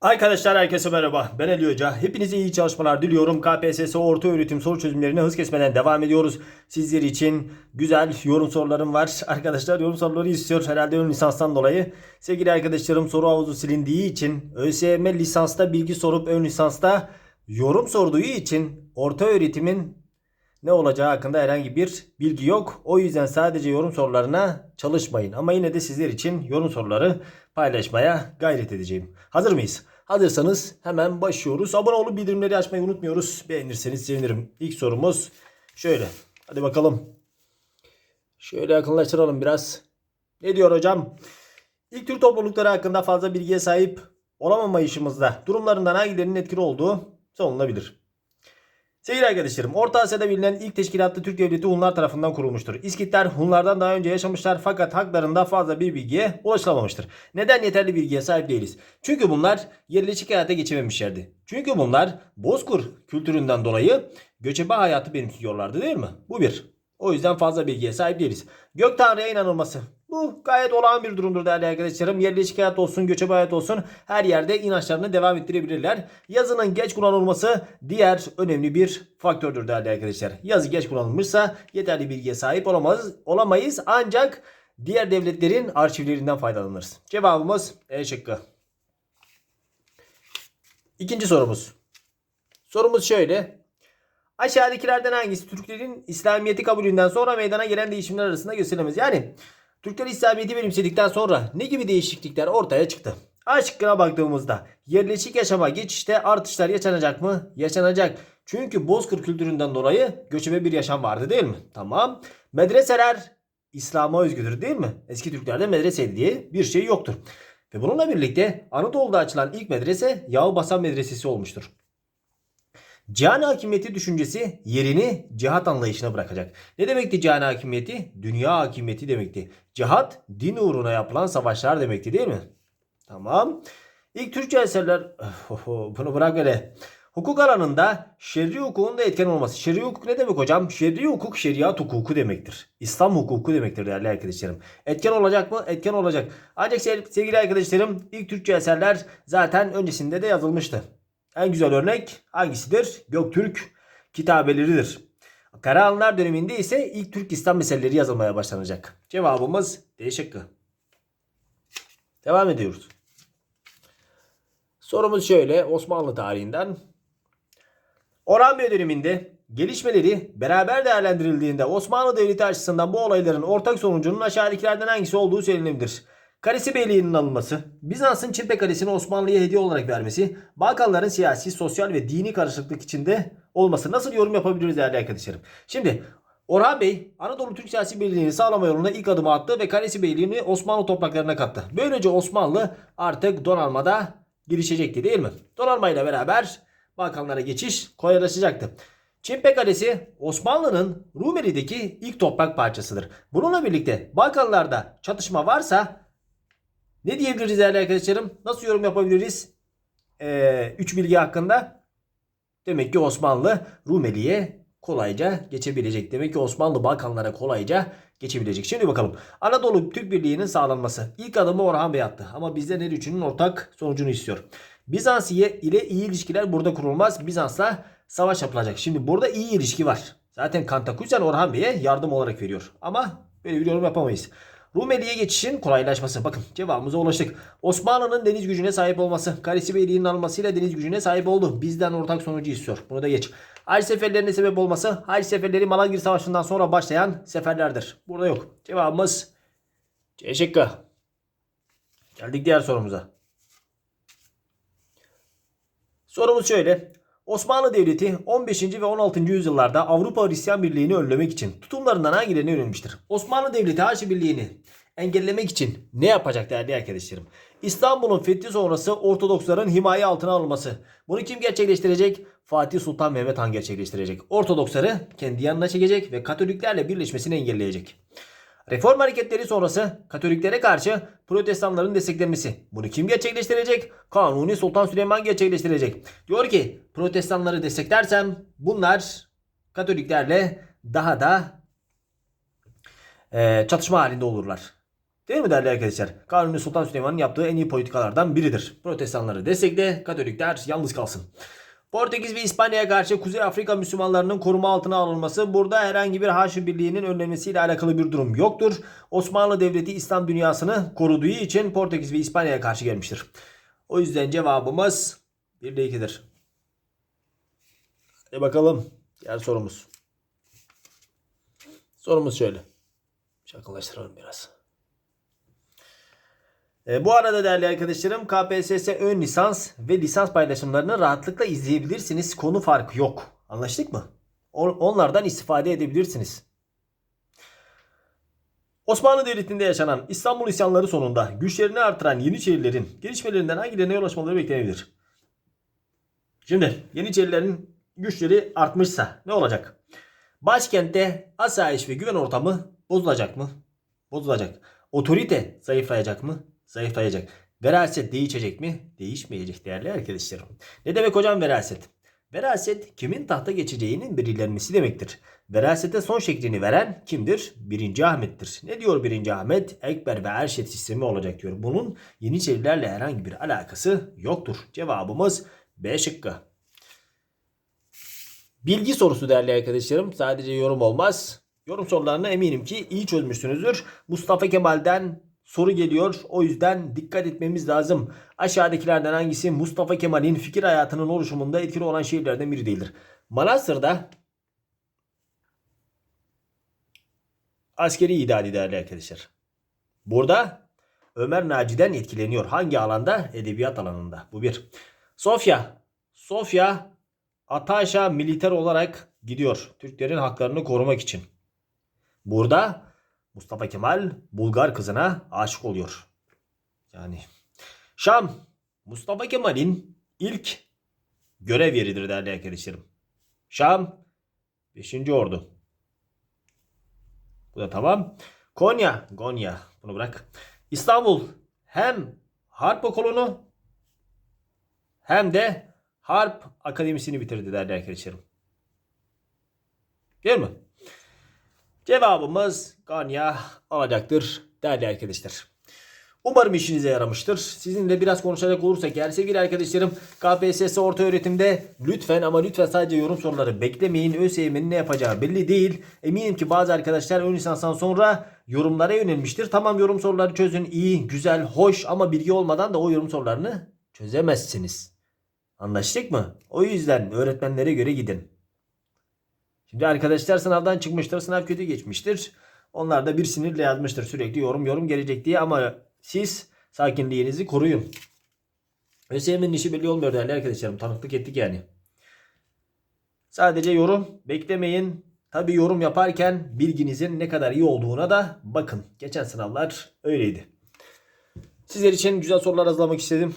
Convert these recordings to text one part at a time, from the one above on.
Arkadaşlar herkese merhaba. Ben Ali Hoca. Hepinize iyi çalışmalar diliyorum. KPSS orta öğretim soru çözümlerine hız kesmeden devam ediyoruz. Sizler için güzel yorum sorularım var. Arkadaşlar yorum soruları istiyor herhalde ön lisanstan dolayı. Sevgili arkadaşlarım soru havuzu silindiği için ÖSYM lisansta bilgi sorup ön lisansta yorum sorduğu için orta öğretimin ne olacağı hakkında herhangi bir bilgi yok. O yüzden sadece yorum sorularına çalışmayın. Ama yine de sizler için yorum soruları paylaşmaya gayret edeceğim. Hazır mıyız? Hazırsanız hemen başlıyoruz. Abone olup bildirimleri açmayı unutmuyoruz. Beğenirseniz sevinirim. İlk sorumuz şöyle. Hadi bakalım. Şöyle yakınlaştıralım biraz. Ne diyor hocam? İlk Türk toplulukları hakkında fazla bilgiye sahip olamamayışımızda durumlarından hangilerinin etkili olduğu savunulabilir. Sevgili arkadaşlarım, Orta Asya'da bilinen ilk teşkilatlı Türk devleti Hunlar tarafından kurulmuştur. İskitler Hunlardan daha önce yaşamışlar fakat haklarında fazla bir bilgiye ulaşılamamıştır. Neden yeterli bilgiye sahip değiliz? Çünkü bunlar yerleşik hayata geçememişlerdi. Çünkü bunlar Bozkur kültüründen dolayı göçebe hayatı benimsiyorlardı değil mi? Bu bir. O yüzden fazla bilgiye sahip değiliz. Gök Tanrı'ya inanılması. Bu gayet olağan bir durumdur değerli arkadaşlarım. Yerleşik hayat olsun, göçebe hayat olsun her yerde inançlarını devam ettirebilirler. Yazının geç kullanılması diğer önemli bir faktördür değerli arkadaşlar. Yazı geç kullanılmışsa yeterli bilgiye sahip olamaz, olamayız ancak diğer devletlerin arşivlerinden faydalanırız. Cevabımız E şıkkı. İkinci sorumuz. Sorumuz şöyle. Aşağıdakilerden hangisi Türklerin İslamiyet'i kabulünden sonra meydana gelen değişimler arasında gösterilemez? Yani Türkler İslamiyet'i benimsedikten sonra ne gibi değişiklikler ortaya çıktı? A şıkkına baktığımızda yerleşik yaşama geçişte artışlar yaşanacak mı? Yaşanacak. Çünkü Bozkır kültüründen dolayı göçebe bir yaşam vardı değil mi? Tamam. Medreseler İslam'a özgüdür değil mi? Eski Türklerde medrese diye bir şey yoktur. Ve bununla birlikte Anadolu'da açılan ilk medrese Yağı Basan Medresesi olmuştur. Cihan hakimiyeti düşüncesi yerini cihat anlayışına bırakacak. Ne demekti cihan hakimiyeti? Dünya hakimiyeti demekti. Cihat din uğruna yapılan savaşlar demekti değil mi? Tamam. İlk Türkçe eserler bunu bırak öyle. Hukuk alanında şer'i hukukun da etken olması. Şer'i hukuk ne demek hocam? Şer'i hukuk şeriat hukuku demektir. İslam hukuku demektir değerli arkadaşlarım. Etken olacak mı? Etken olacak. Ancak sevgili arkadaşlarım ilk Türkçe eserler zaten öncesinde de yazılmıştı. En güzel örnek hangisidir? Göktürk kitabeleridir. Karahanlılar döneminde ise ilk Türk İslam meseleleri yazılmaya başlanacak. Cevabımız D şıkkı. Devam ediyoruz. Sorumuz şöyle Osmanlı tarihinden. Orhan Bey döneminde gelişmeleri beraber değerlendirildiğinde Osmanlı Devleti açısından bu olayların ortak sonucunun aşağıdakilerden hangisi olduğu söylenebilir. Kalesi Beyliği'nin alınması, Bizans'ın Çimpe Kalesi'ni Osmanlı'ya hediye olarak vermesi, Balkanların siyasi, sosyal ve dini karışıklık içinde olması. Nasıl yorum yapabiliriz değerli arkadaşlarım? Şimdi Orhan Bey Anadolu Türk siyasi birliğini sağlama yolunda ilk adımı attı ve Kalesi Beyliğini Osmanlı topraklarına kattı. Böylece Osmanlı artık donanmada girişecekti değil mi? Donanmayla beraber Balkanlara geçiş kolaylaşacaktı. Çimpe Kalesi Osmanlı'nın Rumeli'deki ilk toprak parçasıdır. Bununla birlikte Balkanlarda çatışma varsa ne diyebiliriz değerli arkadaşlarım? Nasıl yorum yapabiliriz? Ee, üç bilgi hakkında. Demek ki Osmanlı Rumeli'ye kolayca geçebilecek. Demek ki Osmanlı Balkanlara kolayca geçebilecek. Şimdi bakalım. Anadolu Türk Birliği'nin sağlanması. İlk adımı Orhan Bey attı. Ama bizden her üçünün ortak sonucunu istiyor. Bizans ile iyi ilişkiler burada kurulmaz. Bizans'la savaş yapılacak. Şimdi burada iyi ilişki var. Zaten Kantakuzyan Orhan Bey'e yardım olarak veriyor. Ama böyle bir yorum yapamayız. Rumeli'ye geçişin kolaylaşması. Bakın cevabımıza ulaştık. Osmanlı'nın deniz gücüne sahip olması. Kalesi Beyliği'nin alınmasıyla deniz gücüne sahip oldu. Bizden ortak sonucu istiyor. Bunu da geç. Haç seferlerine sebep olması. Haç seferleri Malagir Savaşı'ndan sonra başlayan seferlerdir. Burada yok. Cevabımız C şıkkı. Geldik diğer sorumuza. Sorumuz şöyle. Osmanlı Devleti 15. ve 16. yüzyıllarda Avrupa Hristiyan Birliği'ni önlemek için tutumlarından hangilerini yönelmiştir? Osmanlı Devleti Haçlı Birliği'ni engellemek için ne yapacak değerli arkadaşlarım? İstanbul'un fethi sonrası Ortodoksların himaye altına alınması. Bunu kim gerçekleştirecek? Fatih Sultan Mehmet Han gerçekleştirecek. Ortodoksları kendi yanına çekecek ve Katoliklerle birleşmesini engelleyecek. Reform hareketleri sonrası Katoliklere karşı protestanların desteklenmesi. Bunu kim gerçekleştirecek? Kanuni Sultan Süleyman gerçekleştirecek. Diyor ki protestanları desteklersem bunlar Katoliklerle daha da e, çatışma halinde olurlar. Değil mi değerli arkadaşlar? Kanuni Sultan Süleyman'ın yaptığı en iyi politikalardan biridir. Protestanları destekle, Katolikler yalnız kalsın. Portekiz ve İspanya'ya karşı Kuzey Afrika Müslümanlarının koruma altına alınması burada herhangi bir Haçlı Birliği'nin önlenmesiyle alakalı bir durum yoktur. Osmanlı Devleti İslam dünyasını koruduğu için Portekiz ve İspanya'ya karşı gelmiştir. O yüzden cevabımız 1 ile 2'dir. Hadi bakalım. Diğer sorumuz. Sorumuz şöyle. Şakalaştıralım biraz. E, bu arada değerli arkadaşlarım KPSS ön lisans ve lisans paylaşımlarını rahatlıkla izleyebilirsiniz. Konu farkı yok. Anlaştık mı? Onlardan istifade edebilirsiniz. Osmanlı Devleti'nde yaşanan İstanbul isyanları sonunda güçlerini artıran Yeniçerilerin gelişmelerinden hangilerine ulaşmaları beklenebilir? Şimdi Yeniçerilerin güçleri artmışsa ne olacak? Başkentte asayiş ve güven ortamı bozulacak mı? Bozulacak. Otorite zayıflayacak mı? Zayıflayacak. Veraset değişecek mi? Değişmeyecek değerli arkadaşlarım. Ne demek hocam veraset? Veraset kimin tahta geçeceğinin belirlenmesi demektir. Verasete son şeklini veren kimdir? 1. Ahmet'tir. Ne diyor 1. Ahmet? Ekber ve Erşet sistemi olacak diyor. Bunun Yeniçerilerle herhangi bir alakası yoktur. Cevabımız B şıkkı. Bilgi sorusu değerli arkadaşlarım. Sadece yorum olmaz. Yorum sorularını eminim ki iyi çözmüşsünüzdür. Mustafa Kemal'den soru geliyor. O yüzden dikkat etmemiz lazım. Aşağıdakilerden hangisi Mustafa Kemal'in fikir hayatının oluşumunda etkili olan şehirlerden biri değildir? Manastır'da askeri idari değerli arkadaşlar. Burada Ömer Naci'den etkileniyor. Hangi alanda? Edebiyat alanında. Bu bir. Sofya. Sofya Ataş'a militer olarak gidiyor. Türklerin haklarını korumak için. Burada Mustafa Kemal Bulgar kızına aşık oluyor. Yani Şam Mustafa Kemal'in ilk görev yeridir değerli arkadaşlarım. Şam 5. Ordu. Bu da tamam. Konya, Gonya. Bunu bırak. İstanbul hem harp okulunu hem de harp akademisini bitirdi değerli arkadaşlarım. Değil mi? Cevabımız Ganya olacaktır değerli arkadaşlar. Umarım işinize yaramıştır. Sizinle biraz konuşacak olursak eğer sevgili arkadaşlarım KPSS orta öğretimde lütfen ama lütfen sadece yorum soruları beklemeyin. ÖSYM'nin ne yapacağı belli değil. Eminim ki bazı arkadaşlar ön lisanstan sonra yorumlara yönelmiştir. Tamam yorum soruları çözün iyi, güzel, hoş ama bilgi olmadan da o yorum sorularını çözemezsiniz. Anlaştık mı? O yüzden öğretmenlere göre gidin. Şimdi arkadaşlar sınavdan çıkmıştır. Sınav kötü geçmiştir. Onlar da bir sinirle yazmıştır sürekli yorum yorum gelecek diye ama siz sakinliğinizi koruyun. ÖSYM'nin işi belli olmuyor değerli arkadaşlarım. Tanıklık ettik yani. Sadece yorum beklemeyin. Tabi yorum yaparken bilginizin ne kadar iyi olduğuna da bakın. Geçen sınavlar öyleydi. Sizler için güzel sorular hazırlamak istedim.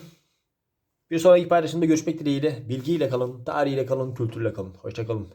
Bir sonraki paylaşımda görüşmek dileğiyle. Bilgiyle kalın, tarihiyle kalın, kültürle kalın. Hoşçakalın.